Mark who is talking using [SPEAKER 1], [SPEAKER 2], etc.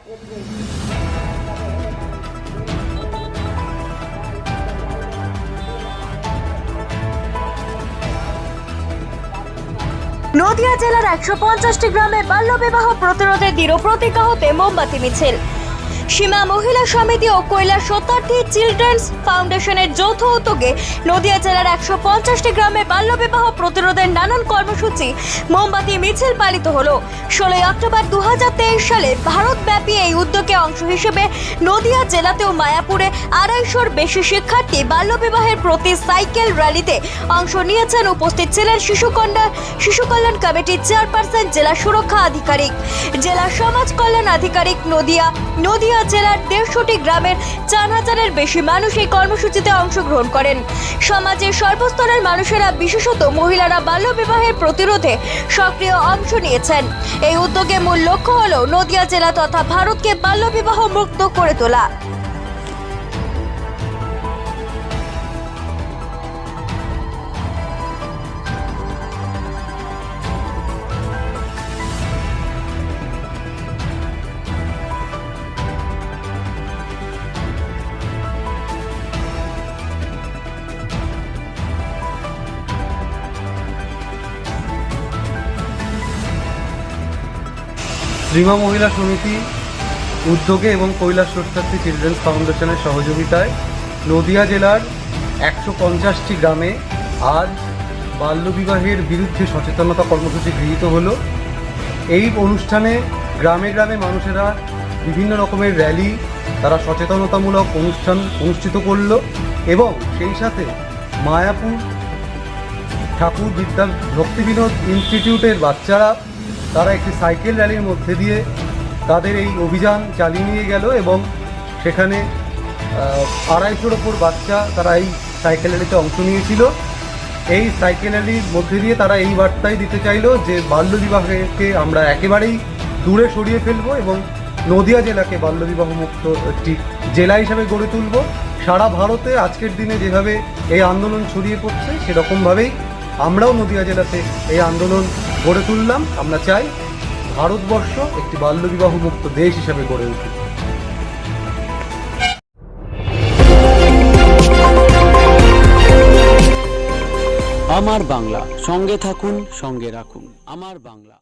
[SPEAKER 1] নদিয়া জেলার একশো পঞ্চাশটি গ্রামে বাল্যবিবাহ প্রতিরোধে দৃঢ় প্রতিজ্ঞা হতে মোমবাতি মিছিল। সীমা মহিলা সমিতি ও কৈলা শতার্থী চিলড্রেন্স ফাউন্ডেশনের যৌথ উদ্যোগে নদিয়া জেলার একশো পঞ্চাশটি গ্রামে বাল্যবিবাহ প্রতিরোধের নানান কর্মসূচি মোমবাতি, মিছিল পালিত হলো। ষোলোই অক্টোবর দু হাজার তেইশ সালে ভারতব্যাপী এই উদ্যোগে অংশ হিসেবে নদিয়া জেলাতেও মায়াপুরে আড়াইশোর বেশি শিক্ষার্থী বাল্যবিবাহের প্রতি সাইকেল র্যালিতে অংশ নিয়েছেন উপস্থিত ছিলেন শিশুকন্যা শিশু কল্যাণ কমিটির চেয়ারপারসন, জেলা সুরক্ষা আধিকারিক। জেলা সমাজ কল্যাণ আধিকারিক নদিয়া নদিয়া জেলার দেড়শোটি গ্রামের চার হাজারের বেশি মানুষ এই কর্মসূচিতে অংশগ্রহণ করেন। সমাজের সর্বস্তরের মানুষেরা, বিশেষত মহিলারা বাল্যবিবাহের প্রতিরোধে সক্রিয় অংশ নিয়েছেন। এই উদ্যোগে মূল লক্ষ্য হল নদিয়া জেলা তথা ভারতকে বাল্যবিবাহ মুক্ত করে তোলা।
[SPEAKER 2] শ্রীমা মহিলা সমিতি উদ্যোগে এবং কৈলাস সত্যার্থী চিলড্রেন্স ফাউন্ডেশনের সহযোগিতায় নদিয়া জেলার একশো পঞ্চাশটি গ্রামে আজ বাল্যবিবাহের বিরুদ্ধে সচেতনতা কর্মসূচি গৃহীত হলো। এই অনুষ্ঠানে গ্রামে গ্রামে মানুষেরা বিভিন্ন রকমের র্যালি, তারা সচেতনতামূলক অনুষ্ঠান অনুষ্ঠিত করল এবং সেই সাথে মায়াপুর ঠাকুর বিদ্যা ভক্তিবিনোদ ইনস্টিটিউটের বাচ্চারা, তারা একটি সাইকেল র্যালির মধ্যে দিয়ে তাদের এই অভিযান চালিয়ে নিয়ে গেল এবং সেখানে আড়াইশোর ওপর বাচ্চা তারা এই সাইকেল র্যালিতে অংশ নিয়েছিল। এই সাইকেল র্যালির মধ্যে দিয়ে তারা এই বার্তাই দিতে চাইলো যে বাল্যবিবাহকে আমরা একেবারেই দূরে সরিয়ে ফেলব এবং নদিয়া জেলাকে বাল্যবিবাহ মুক্ত একটি জেলা হিসাবে গড়ে তুলব। সারা ভারতে আজকের দিনে যেভাবে এই আন্দোলন ছড়িয়ে পড়ছে, সেরকমভাবেই আমরাও নদিয়া জেলাতে এই আন্দোলন গড়ে তুললাম। আমরা চাই ভারতবর্ষ একটি বাল্যবিবাহ মুক্ত দেশ হিসাবে গড়ে উঠে।
[SPEAKER 3] আমার বাংলা, সঙ্গে থাকুন, সঙ্গে রাখুন। আমার বাংলা।